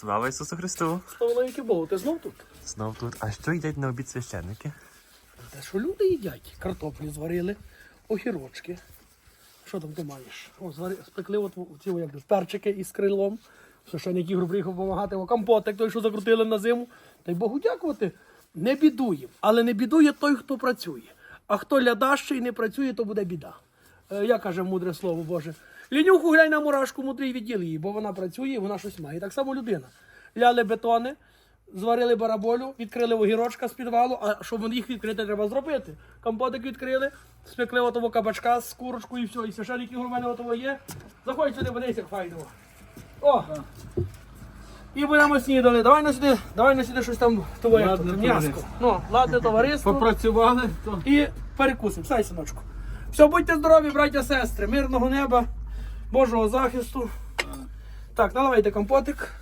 Слава Ісусу Христу! Слава навіки Богу, ти знов тут? Знов тут. А що їдять на обід священники? Те, що люди їдять? Картоплю зварили, огірочки. Що там ти маєш? О, звари, спекли от ці як перчики із крилом. Священник Ігор приїхав допомагати, о, компотик той, що закрутили на зиму. Та й Богу дякувати. Не бідує. Але не бідує той, хто працює. А хто лядащий не працює, то буде біда. Е, я каже мудре слово Боже. Лінюху глянь на мурашку, мудрий відділ її, бо вона працює, вона щось має. Так само людина. Ляли бетони, зварили бараболю, відкрили огірочка з підвалу, а щоб їх відкрити, треба зробити. Компотик відкрили, спекли отого кабачка з курочкою і все. І священник Ігор у мене отого є. Заходь сюди, подивися, як файно. О! І будемо снідали. Давай на сюди, давай на сюди щось там як м'яско. товариство. Ну, ладне товариство. Попрацювали, то І перекусимо. Стай, синочку. Все, будьте здорові, браття, сестри, мирного неба, Божого захисту. Так, наливайте компотик.